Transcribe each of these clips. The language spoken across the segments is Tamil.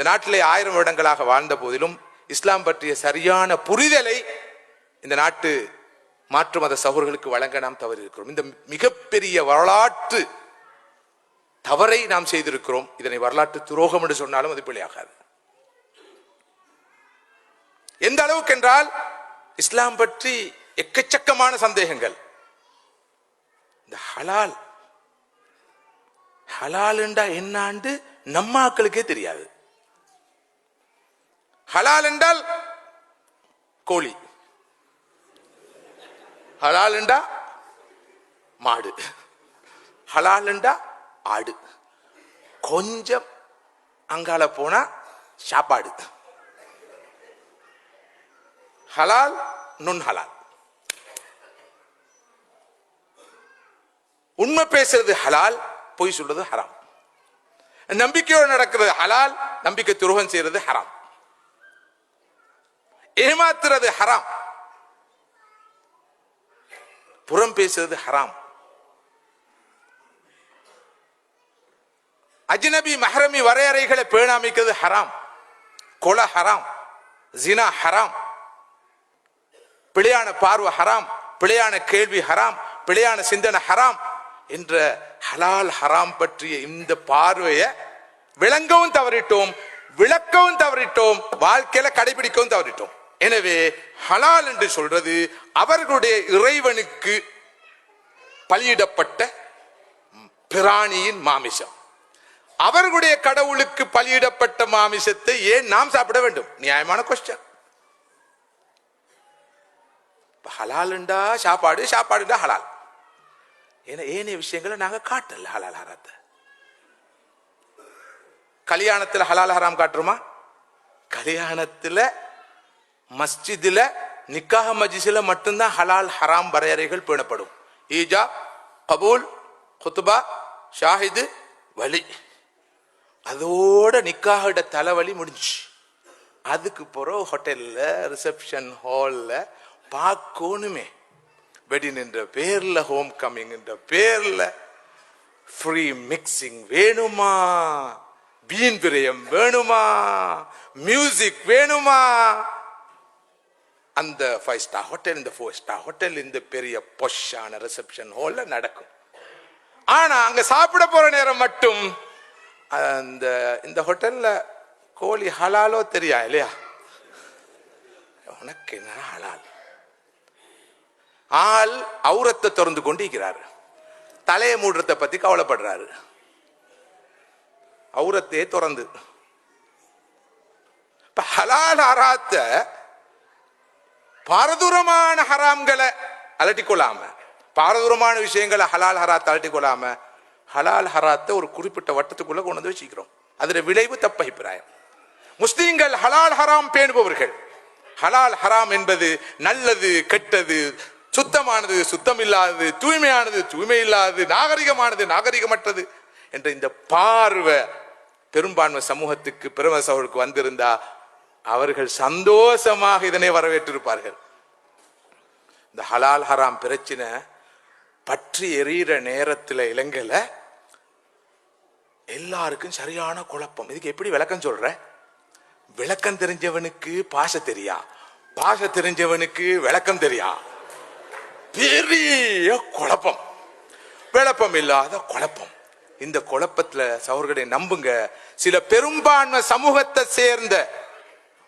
இந்த நாட்டிலே ஆயிரம் வருடங்களாக வாழ்ந்த போதிலும் இஸ்லாம் பற்றிய சரியான புரிதலை இந்த நாட்டு மாற்று மத சகோர்களுக்கு வழங்க நாம் தவறியிருக்கிறோம். இந்த மிகப்பெரிய வரலாற்று தவறை நாம் செய்திருக்கிறோம். இதனை வரலாற்று துரோகம் என்று சொன்னாலும் அது பிழையாகாது எந்த அளவுக்கு என்றால் இஸ்லாம் பற்றி எக்கச்சக்கமான சந்தேகங்கள். இந்த ஹலால். ஹலால்ண்டா என்னாண்டு நம்ம ஆக்களுக்கே தெரியாது. ஹலால் என்றால் கோழி. ஹலால் என்றா மாடு. ஹலால் என்றா ஆடு. கொஞ்சம் அங்கால போனா சாப்பாடு. ஹலால் நுண் ஹலால். உண்மை பேசுறது ஹலால் பொய் சொல்றது ஹராம். நம்பிக்கையோடு நடக்கிறது ஹலால் நம்பிக்கை துரோகம் செய்யறது ஹராம். ஏமாத்துறது ஹராம். புறம் பேசுறது ஹராம். அஜ்னபி மஹரமி வரையறைகளை பேணாமிக்கிறது ஹராம். கொலை ஹராம். ஜினா ஹராம். பிழையான பார்வை ஹராம். பிழையான கேள்வி ஹராம். பிழையான சிந்தனை ஹராம் என்ற ஹலால் ஹராம் பற்றிய இந்த பார்வையை விளங்கவும் தவறிட்டோம் விளக்கவும் தவறிட்டோம் வாழ்க்கையில கடைபிடிக்கவும் தவறிட்டோம். எனவே ஹலால் என்று சொல்றது அவர்களுடைய இறைவனுக்கு பலியிடப்பட்ட பிராணியின் மாமிசம். அவர்களுடைய கடவுளுக்கு பலியிடப்பட்ட மாமிசத்தை ஏன் நாம் சாப்பிட வேண்டும்? நியாயமான கொஸ்டின் ஹலாலுண்டா சாப்பாடு சாப்பாடுண்டா ஹலால். ஏன்னா ஏனைய விஷயங்களை நாங்கள் காட்டல ஹலால் ஹராத்தை. கல்யாணத்துல ஹலால் ஹராம் காட்டுறோமா? கல்யாணத்தில் மஸ்ஜிதில் நிக்காக மஜிஸில் மட்டும்தான் ஹலால் ஹராம் வரையறைகள் பேணப்படும். ஈஜா கபூல் குத்துபா ஷாஹிது வலி. அதோட நிக்காஹோட தலைவலி முடிஞ்சு அதுக்கு பிறகு ஹோட்டலில் ரிசப்ஷன் ஹாலில் பார்க்கணுமே. வெடினுன்ற பேரில் ஹோம் கம்மிங் பேரில் ஃப்ரீ மிக்சிங் வேணுமா? பீன் பிரியம் வேணுமா? மியூசிக் வேணுமா? அந்த ஃபைவ் ஸ்டார் ஹோட்டல் இந்த ஃபோர் ஸ்டார் ஹோட்டல் இந்த பெரிய பொஷான ரிசப்ஷன் ஹாலில் நடக்கும். ஆனா அங்க சாப்பிட போற நேரம் மட்டும் அந்த இந்த ஹோட்டல்ல கோழி ஹலாலோ தெரியா இல்லையா? உனக்கு என்ன ஹலால்? ஆள் அவுரத்தை திறந்து கொண்டு இருக்கிறார் தலையை மூடுறத பத்தி கவலைப்படுறாரு. அவுரத்தையே திறந்து. இப்போ ஹலால் ஹராத்த பாரதூரமான ஹராம்களை அலட்டிக்கொள்ளாம பாரதூரமான விஷயங்களை ஹலால் ஹராத் அலட்டிக்கொள்ளாம ஹலால் ஹராத்தை ஒரு குறிப்பிட்ட வட்டத்துக்குள்ள கொண்டு வந்து வச்சுக்கிறோம். அதில் விளைவு தப்பு அபிப்பிராயம் முஸ்லீம்கள் ஹலால் ஹராம் பேணுபவர்கள். ஹலால் ஹராம் என்பது நல்லது கெட்டது சுத்தமானது சுத்தம் இல்லாதது தூய்மையானது தூய்மை இல்லாதது நாகரிகமானது நாகரிகமற்றது என்ற இந்த பார்வை பெரும்பான்மை சமூகத்துக்கு பெரும வந்திருந்தா அவர்கள் சந்தோஷமாக இதனை வரவேற்றிருப்பார்கள். இந்த ஹலால் ஹராம் பிரச்சனை பற்றி எறிகிற நேரத்தில் இலங்கையில் எல்லாருக்கும் சரியான குழப்பம். இதுக்கு எப்படி விளக்கம் சொல்ற? விளக்கம் தெரிஞ்சவனுக்கு பாச தெரியா? பாச தெரிஞ்சவனுக்கு விளக்கம் தெரியா? பெரிய குழப்பம். விளப்பம் இல்லாத குழப்பம். இந்த குழப்பத்துல சவர்களை நம்புங்க. சில பெரும்பான்மை சமூகத்தை சேர்ந்த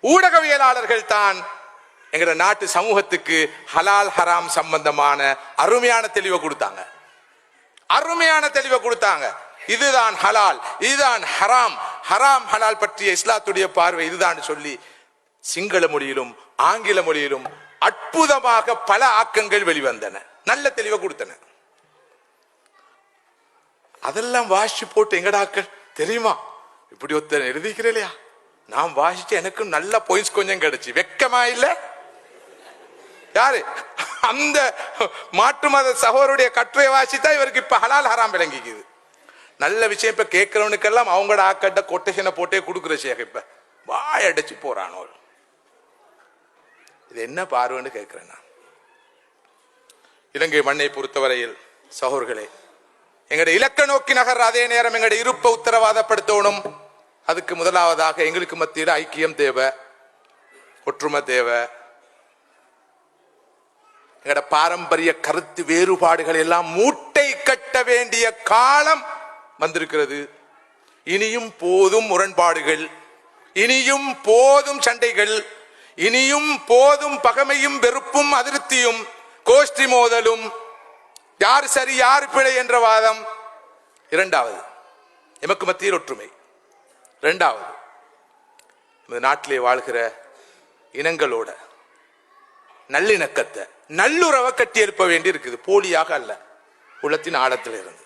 ஊடகவியலாளர்கள் தான் எங்கட நாட்டு சமூகத்துக்கு ஹலால் ஹராம் சம்பந்தமான அருமையான தெளிவை கொடுத்தாங்க. அருமையான தெளிவை கொடுத்தாங்க. இதுதான் ஹலால் இதுதான் ஹராம். ஹராம் ஹலால் பற்றிய இஸ்லாத்துடைய பார்வை இதுதான் சொல்லி சிங்கள மொழியிலும் ஆங்கில மொழியிலும் அற்புதமாக பல ஆக்கங்கள் வெளிவந்தன. நல்ல தெளிவை கொடுத்தன. அதெல்லாம் வாசிச்சு போட்டு எங்கடாக்கள் தெரியுமா? இப்படி ஒருத்தர் எழுதிக்கிறேன் இல்லையா? நான் வாசிச்சு எனக்கு நல்ல பாயிண்ட்ஸ் கொஞ்சம் கிடைச்சு. வெக்கமா இல்ல? யாரு? அந்த மாற்று மத சகோதரருடைய கட்டுரை வாசித்தா இவருக்கு இப்ப ஹலால் ஹராம் விளங்கிக்குது. நல்ல விஷயம் இப்ப கேட்கிறவனுக்கெல்லாம் அவங்களோட ஆக்கட்ட கொட்டேஷனை போட்டே கொடுக்குற சேக இப்ப. வாயடைச்சு போறானோ இது என்ன பார்வைன்னு கேட்கிறேன் நான். இலங்கை மண்ணை பொறுத்தவரையில் சகோர்களே எங்களுடைய இலக்க நோக்கி நகர் அதே நேரம் எங்களுடைய இருப்பை உத்தரவாதப்படுத்தணும் அதுக்கு முதலாவதாக எங்களுக்கு மத்தியில் ஐக்கியம் தேவை ஒற்றுமை தேவை. எங்களோட பாரம்பரிய கருத்து வேறுபாடுகள் எல்லாம் மூட்டை கட்ட வேண்டிய காலம் வந்திருக்கிறது. இனியும் போதும் முரண்பாடுகள் இனியும் போதும் சண்டைகள் இனியும் போதும் பகமையும் வெறுப்பும் அதிருப்தியும் கோஷ்டி மோதலும் யார் சரி யார் பிழை என்ற வாதம். இரண்டாவது எமக்கு மத்தியில் ஒற்றுமை. ரெண்டாவது இந்த நாட்டிலே வாழ்கிற இனங்களோட நல்லிணக்கத்தை நல்லுறவை கட்டி எழுப்ப வேண்டி இருக்குது போலியாக அல்ல. உள்ளத்தின் ஆழத்தில் இருந்து